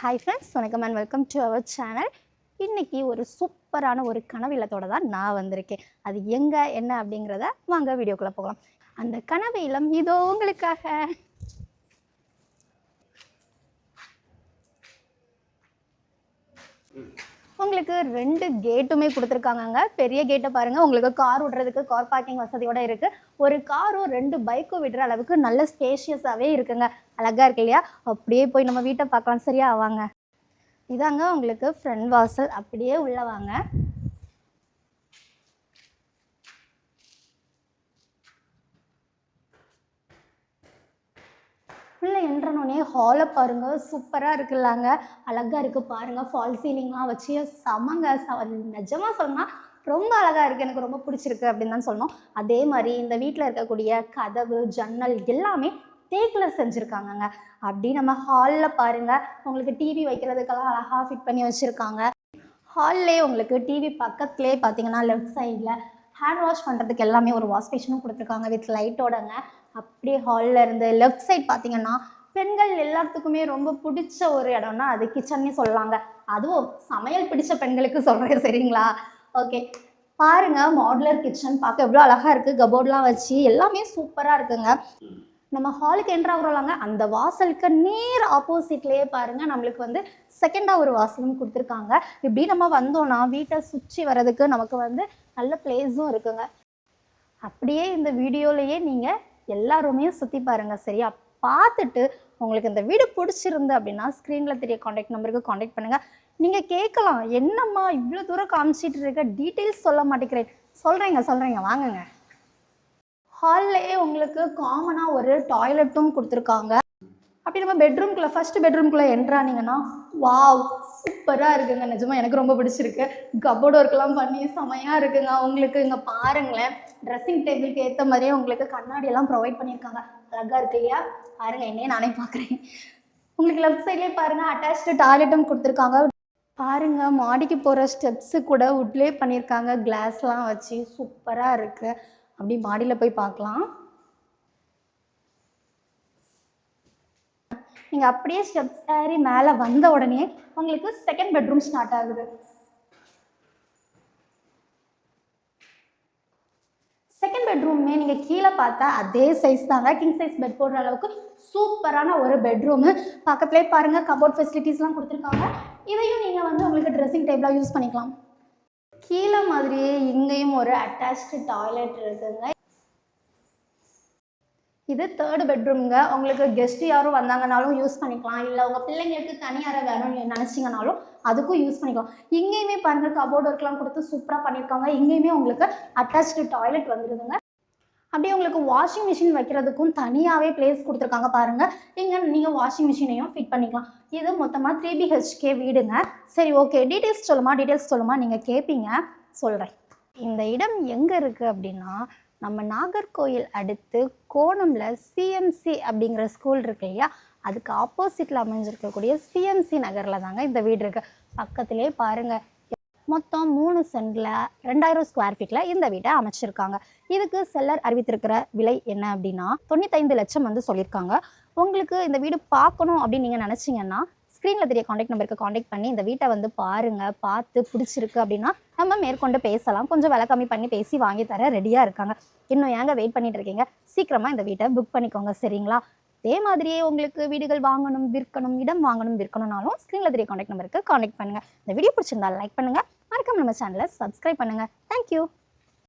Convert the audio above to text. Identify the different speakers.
Speaker 1: Hi friends வணக்கம் and welcome to our channel இன்னைக்கு ஒரு சூப்பரான ஒரு கனவிலத்தோட தான் நான் வந்திருக்கேன். அது எங்கே என்ன அப்படிங்கிறத வாங்க வீடியோக்குள்ளே போகலாம். அந்த கனவு இளம் இதோ உங்களுக்காக. உங்களுக்கு ரெண்டு கேட்டுமே கொடுத்துருக்காங்கங்க. பெரிய கேட்டை பாருங்கள் உங்களுக்கு கார் விடுறதுக்கு கார் பார்க்கிங் வசதியோடு இருக்குது ஒரு காரும் ரெண்டு பைக்கும் விடுற அளவுக்கு நல்ல ஸ்பேஷியஸாகவே இருக்குங்க. அழகாக இருக்கு இல்லையா? அப்படியே போய் நம்ம வீட்டை பார்க்கலாம். சரியா? வாங்க. இதாங்க உங்களுக்கு ஃப்ரண்ட் வாசல். அப்படியே உள்ளே வாங்க. உள்ளே என்றனோடனே ஹாலை பாருங்க. சூப்பராக இருக்குல்லாங்க அழகாக இருக்குது பாருங்கள் ஃபால் சீலிங்லாம் வச்சு செமங்க ச நிஜமாக சொன்னால் ரொம்ப அழகாக இருக்குது எனக்கு ரொம்ப பிடிச்சிருக்கு அப்படின்னு தான் சொல்லணும். அதே மாதிரி இந்த வீட்டில் இருக்கக்கூடிய கதவு ஜன்னல் எல்லாமே தேக்கில் செஞ்சுருக்காங்கங்க. அப்படி நம்ம ஹாலில் பாருங்கள் உங்களுக்கு டிவி வைக்கிறதுக்கெல்லாம் அழகாக ஃபிட் பண்ணி வச்சுருக்காங்க. ஹால்லே உங்களுக்கு டிவி பக்கத்துலேயே பார்த்தீங்கன்னா லெஃப்ட் சைடில் ஹேண்ட் வாஷ் பண்ணுறதுக்கு எல்லாமே ஒரு வாஷ் பேஷனும் கொடுத்துருக்காங்க. வித் லைட்டோடங்க அப்படியே ஹாலில் இருந்து லெஃப்ட் சைட் பார்த்தீங்கன்னா பெண்கள் எல்லாத்துக்குமே ரொம்ப பிடிச்ச ஒரு இடம்னா அது கிச்சன்னே சொல்லலாங்க அதுவும் சமையல் பிடிச்ச பெண்களுக்கு சொல்கிறேன் சரிங்களா? ஓகே பாருங்க மாடுலர் கிச்சன் பார்க்க எவ்வளோ அழகாக இருக்குது கபோர்ட்லாம் வச்சு எல்லாமே சூப்பராக இருக்குங்க. நம்ம ஹாலுக்கு என்ட்ரு ஆகுறோம்லாங்க அந்த வாசலுக்கு நேர் ஆப்போசிட்லேயே பாருங்க நம்மளுக்கு வந்து செகண்டாக ஒரு வாசலும் கொடுத்துருக்காங்க. இப்படி நம்ம வந்தோம்னா வீட்டை சுற்றி வர்றதுக்கு நமக்கு வந்து நல்ல பிளேஸும் இருக்குங்க. அப்படியே இந்த வீடியோலையே நீங்கள் எல்லாருமே சுற்றி பாருங்கள் சரியா? பார்த்துட்டு உங்களுக்கு இந்த வீடு பிடிச்சிருந்து அப்படின்னா ஸ்க்ரீனில் தெரிய காண்டாக்ட் நம்பருக்கு காண்டாக்ட் பண்ணுங்கள் நீங்கள் கேட்கலாம் என்னம்மா இவ்வளோ தூரம் காமிச்சிட்டு இருக்க? டீட்டெயில்ஸ் சொல்ல மாட்டேங்கிறேன். சொல்கிறேங்க சொல்கிறேங்க வாங்குங்க. ஹால்லையே உங்களுக்கு காமனாக ஒரு டாய்லெட்டும் கொடுத்துருக்காங்க. அப்படி நம்ம பெட்ரூம்குள்ளே ஃபஸ்ட்டு பெட்ரூம்குள்ளே என்ட்ரானிங்கன்னா வாவ் சூப்பராக இருக்குங்க. நிஜமாக எனக்கு ரொம்ப பிடிச்சிருக்கு. கபோர்டு ஒர்க்லாம் பண்ணி செமையாக இருக்குங்க. உங்களுக்கு இங்கே பாருங்களேன். ட்ரெஸ்ஸிங் டேபிளுக்கு ஏற்ற மாதிரியே உங்களுக்கு கண்ணாடியெல்லாம் ப்ரொவைட் பண்ணியிருக்காங்க. அழகாக இருக்கு இல்லையா? பாருங்க என்னையே நானே பார்க்குறேன். உங்களுக்கு லெஃப்ட் சைட்லேயே பாருங்கள் அட்டாச்டு டாய்லெட்டும் கொடுத்துருக்காங்க. பாருங்க மாடிக்கு போகிற ஸ்டெப்ஸு கூட உட்லே பண்ணியிருக்காங்க. கிளாஸ்லாம் வச்சு சூப்பராக இருக்குது அப்படி மாடியில் போய் பார்க்கலாம். நீங்கள் அப்படியே ஸ்டெப்ஸ் ஏறி மேலே வந்த உடனே உங்களுக்கு செகண்ட் பெட்ரூம் ஸ்டார்ட் ஆகுது. செகண்ட் பெட்ரூமே நீங்கள் கீழே பார்த்தா அதே சைஸ் தாங்க. கிங் சைஸ் பெட் போடுற அளவுக்கு சூப்பரான ஒரு பெட்ரூமு பக்கத்துலேயே பாருங்கள் கபோர்ட் ஃபெசிலிட்டிஸ்லாம் கொடுத்துருக்காங்க. இதையும் நீங்கள் வந்து உங்களுக்கு ட்ரெஸ்ஸிங் டேபிளாக யூஸ் பண்ணிக்கலாம். கீழே மாதிரியே இங்கேயும் ஒரு அட்டாச்டு டாய்லெட் இருக்குங்க. இது தேர்ட் பெட்ரூம்ங்க உங்களுக்கு கெஸ்ட் யாரும் வந்தாங்கனாலும் யூஸ் பண்ணிக்கலாம். இல்லை உங்கள் பிள்ளைங்களுக்கு தனியார வேணும்னு நினச்சிங்கனாலும் அதுக்கும் யூஸ் பண்ணிக்கலாம். இங்கேயுமே பாருங்கள் கபோர்ட் ஒர்க்லாம் கொடுத்து சூப்பராக பண்ணியிருக்காங்க. இங்கேயுமே உங்களுக்கு அட்டாச்டு டாய்லெட் வந்துடுதுங்க அப்படியே உங்களுக்கு வாஷிங் மிஷின் வைக்கிறதுக்கும் தனியாகவே பிளேஸ் கொடுத்துருக்காங்க பாருங்கள் இங்கே நீங்கள் வாஷிங் மிஷினையும் ஃபிட் பண்ணிக்கலாம். இது மொத்தமாக த்ரீ பிஹெச்கே வீடுங்க. சரி ஓகே டீட்டெயில்ஸ் சொல்லுமா? டீட்டெயில்ஸ் சொல்லுமா? நீங்கள் கேட்பீங்க சொல்கிறேன் இந்த இடம் எங்கே இருக்குது அப்படின்னா நம்ம நாகர்கோயில் அடுத்து கோணம்ல சிஎம்சி அப்படிங்கிற ஸ்கூல் இருக்கு இல்லையா? அதுக்கு ஆப்போசிட்டில் அமைஞ்சிருக்கக்கூடிய சிஎம்சி நகரில் தாங்க இந்த வீடு இருக்குது பக்கத்துலேயே பாருங்கள் மொத்தம் மூணு சென்டில் ரெண்டாயிரம் ஸ்கொயர் ஃபீட்டில் இந்த வீட்டை அமைச்சிருக்காங்க. இதுக்கு செல்லர் அறிவித்திருக்கிற விலை என்ன அப்படின்னா தொண்ணூத்தைந்து லட்சம் வந்து சொல்லியிருக்காங்க. உங்களுக்கு இந்த வீடு பார்க்கணும் அப்படின்னு நீங்கள் நினச்சிங்கன்னா ஸ்க்ரீனில் தெரிய காண்டாக்ட் நம்பருக்கு காண்டாக்ட் பண்ணி இந்த வீட்டை வந்து பாருங்கள் பார்த்து பிடிச்சிருக்கு அப்படின்னா நம்ம மேற்கொண்டு பேசலாம். கொஞ்சம் விலை கம்மி பண்ணி பேசி வாங்கி தர ரெடியாக இருக்காங்க. இன்னும் ஏங்க வெயிட் பண்ணிட்டு இருக்கீங்க? சீக்கிரமாக இந்த வீட்டை புக் பண்ணிக்கோங்க சரிங்களா? அதே மாதிரியே உங்களுக்கு வீடுகள் வாங்கணும் விற்கணும் இடம் வாங்கணும் விற்கணும்னாலும் ஸ்க்ரீனில் தெரிய காண்டாக்ட் நம்பருக்கு காண்டாக்ட் பண்ணுங்கள் இந்த வீடியோ பிடிச்சிருந்தா லைக் பண்ணுங்கள் மறக்காம நம்ம சேனலை சப்ஸ்கிரைப் பண்ணுங்கள் தேங்க்யூ